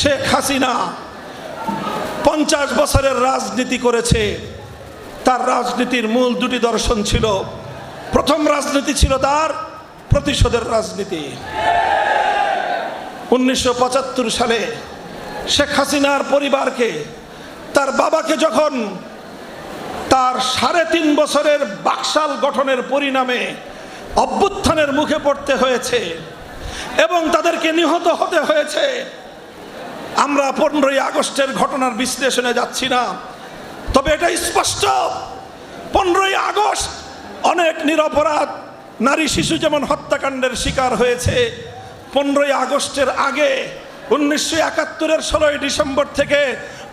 শেখ হাসিনা পঞ্চাশ বছরের রাজনীতি করেছে। তার রাজনীতির মূল দুটি দর্শন ছিল। প্রথম রাজনীতি ছিল তার প্রতিশোধের রাজনীতি। উনিশশো পঁচাত্তর সালে শেখ হাসিনার পরিবারকে, তার বাবাকে যখন তার সাড়ে তিন বছরের বাকশাল গঠনের পরিণামে অভ্যুত্থানের মুখে পড়তে হয়েছে এবং তাদেরকে নিহত হতে হয়েছে আমরা পনেরোই আগস্টের ঘটনার বিশ্লেষণে যাচ্ছি না। তবে এটা স্পষ্ট। পনেরোই আগস্ট অনেক নিরপরাধ নারী শিশু যেমন হত্যাকাণ্ডের শিকার হয়েছে, পনেরোই আগস্টের আগে উনিশশো একাত্তরের ষোলোই ডিসেম্বর থেকে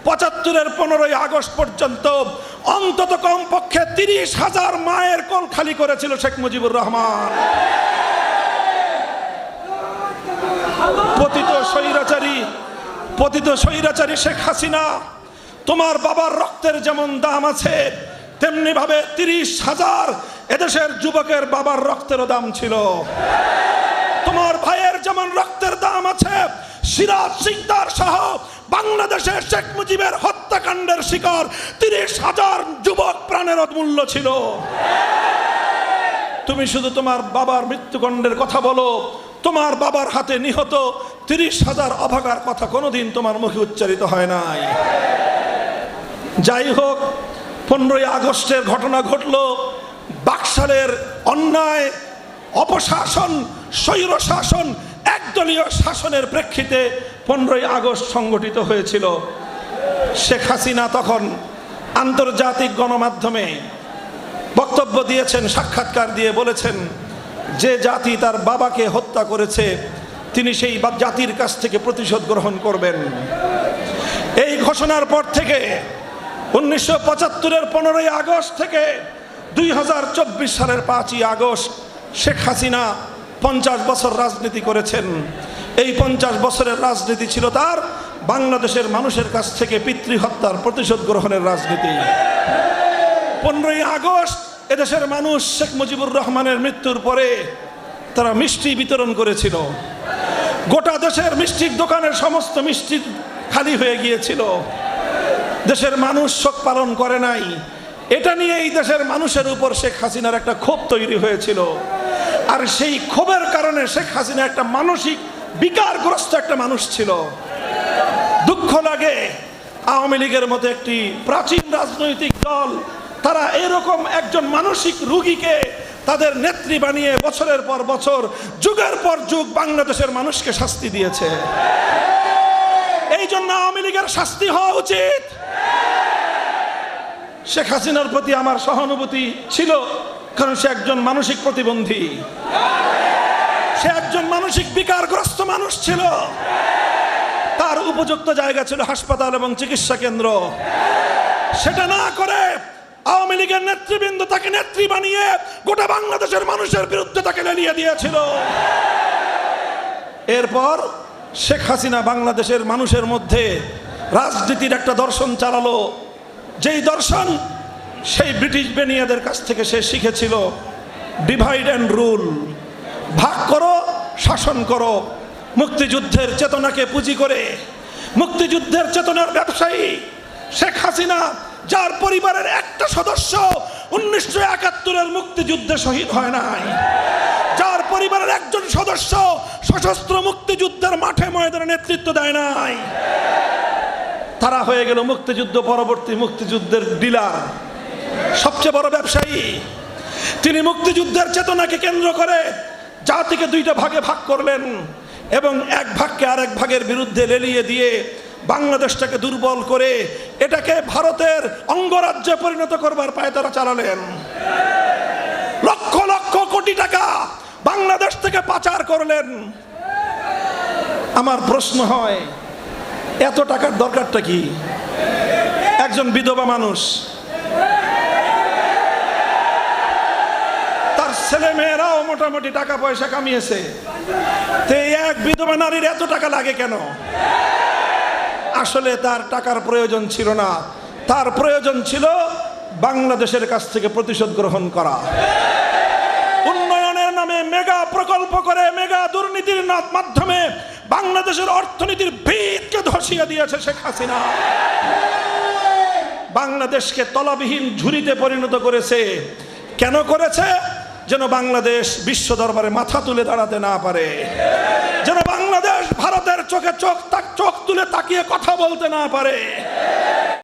পঁচাত্তরের পনেরোই আগস্ট পর্যন্ত অন্তত কমপক্ষে তিরিশ হাজার মায়ের কোল খালি করেছিল শেখ মুজিবুর রহমান। পতিত স্বৈরাচারী পতিত স্বৈরাচারী শেখ হাসিনা, তোমার বাবার রক্তের যেমন দাম আছে, তেমনি ভাবে তিরিশ হাজার এদেশের যুবকের বাবার রক্তেরও দাম ছিল। তোমার ভাইয়ের যেমন রক্তের দাম আছে, সিরাজ সিকদার সহ বাংলাদেশের শেখ মুজিবের হত্যাকাণ্ডের শিকার তিরিশ হাজার যুবক প্রাণের মূল্য ছিল। তুমি শুধু তোমার বাবার মৃত্যুকাণ্ডের কথা বলো, তোমার বাবার হাতে নিহত তিরিশ হাজার অভাগার কথা কোনোদিন তোমার মুখে উচ্চারিত হয় নাই। যাই হোক, পনেরোই আগস্টের ঘটনা ঘটল। বাকশালের অন্যায়, অপশাসন স্বৈর শাসন একদলীয় শাসনের প্রেক্ষিতে পনেরোই আগস্ট সংগঠিত হয়েছিল। শেখ হাসিনা তখন আন্তর্জাতিক গণমাধ্যমে বক্তব্য দিয়েছেন, সাক্ষাৎকার দিয়ে বলেছেন, যে জাতি তার বাবাকে হত্যা করেছে তিনি সেই জাতির কাছ থেকে প্রতিশোধ গ্রহণ করবেন। এই ঘোষণার পর থেকে উনিশশো পঁচাত্তরের পনেরোই আগস্ট থেকে দুই হাজার চব্বিশ সালের পাঁচই আগস্ট শেখ হাসিনা পঞ্চাশ বছর রাজনীতি করেছেন। এই পঞ্চাশ বছরের রাজনীতি ছিল তার বাংলাদেশের মানুষের কাছ থেকে পিতৃহত্যার প্রতিশোধ গ্রহণের রাজনীতি। পনেরোই আগস্ট এদেশের মানুষ শেখ মুজিবুর রহমানের মৃত্যুর পরে তারা মিষ্টি বিতরণ করেছিল। গোটা দেশের মিষ্টির দোকানের সমস্ত মিষ্টি খালি হয়ে গিয়েছিল। দেশের মানুষ শোক পালন করে নাই। এটা নিয়ে এই দেশের মানুষের উপর শেখ হাসিনার একটা ক্ষোভ তৈরি হয়েছিল। আর সেই ক্ষোভের কারণে শেখ হাসিনা একটা মানসিক বিকারগ্রস্ত একটা মানুষ ছিল। দুঃখ লাগে আওয়ামী লীগের মতো একটি প্রাচীন রাজনৈতিক দল তারা এরকম একজন মানসিক রুগীকে তাদের নেত্রী বানিয়ে বছরের পর বছর, যুগের পর যুগ বাংলাদেশের মানুষকে শাস্তি দিয়েছে। এই জন্য আওয়ামী লীগের শাস্তি হওয়া উচিত। শেখ হাসিনার প্রতি আমার সহানুভূতি ছিল, কারণ সে একজন মানসিক প্রতিবন্ধী। সে একজন মানসিক বিকারগ্রস্ত মানুষ ছিল। তার উপযুক্ত জায়গা ছিল হাসপাতাল এবং চিকিৎসা কেন্দ্র। সেটা না করে আওয়ামী লীগের নেতৃবৃন্দ তাকে নেত্রী বানিয়ে গোটা বাংলাদেশের মানুষের বিরুদ্ধে তাকে লেলিয়ে দিয়েছিল। এরপর শেখ হাসিনা বাংলাদেশের মানুষের মধ্যে রাজনীতির একটা দর্শন চালালো। যেই দর্শন সেই ব্রিটিশ বেনিয়াদের কাছ থেকে সে শিখেছিল ডিভাইড অ্যান্ড রুল ভাগ করো, শাসন করো। মুক্তিযুদ্ধের চেতনাকে পুঁজি করে মুক্তিযুদ্ধের চেতনার ব্যবসায়ী শেখ হাসিনা যার পরিবারের একটা সদস্য উনিশশো একাত্তরের মুক্তিযুদ্ধে শহীদ হয় নাই। যার পরিবারের একজন সদস্য সশস্ত্র মুক্তিযুদ্ধের মাঠে ময়দানে নেতৃত্ব দেয় নাই। তারা হয়ে গেল মুক্তিযুদ্ধ পরবর্তী মুক্তিযুদ্ধের ডিলার। সবচেয়ে বড় ব্যবসায়ী। তিনি মুক্তিযুদ্ধের চেতনাকে কেন্দ্র করে জাতিকে দুইটা ভাগে ভাগ করলেন এবং এক ভাগকে আরেক ভাগের বিরুদ্ধে লেলিয়ে দিয়ে বাংলাদেশটাকে দুর্বল করে এটাকে ভারতের অঙ্গরাজ্যে পরিণত করবার পায়ে তারা চালালেন। লক্ষ লক্ষ কোটি টাকা বাংলাদেশ থেকে পাচার করলেন। আমার প্রশ্ন হয়, এত টাকার দরকারটা কি? একজন বিধবা মানুষ, তার ছেলে মেয়েরাও মোটামুটি টাকা পয়সা কামিয়েছে। এক বিধবা নারীর এত টাকা লাগে কেন? আসলে তার টাকার প্রয়োজন ছিল না। তার প্রয়োজন ছিল বাংলাদেশের কাছ থেকে প্রতিশোধ গ্রহণ করা। উন্নয়নের নামে মেগা প্রকল্প করে মেগা দুর্নীতির মাধ্যমে বাংলাদেশের অর্থনীতির ভিতকে ধসিয়ে দিয়েছে শেখ হাসিনা। বাংলাদেশকে তলাবিহীন ঝুড়িতে পরিণত করেছে। কেন করেছে? যেন বাংলাদেশ বিশ্ব দরবারে মাথা তুলে দাঁড়াতে না পারে। যেন বাংলাদেশ চোখে চোখ তাক চোখ তুলে তাকিয়ে কথা বলতে না পারে।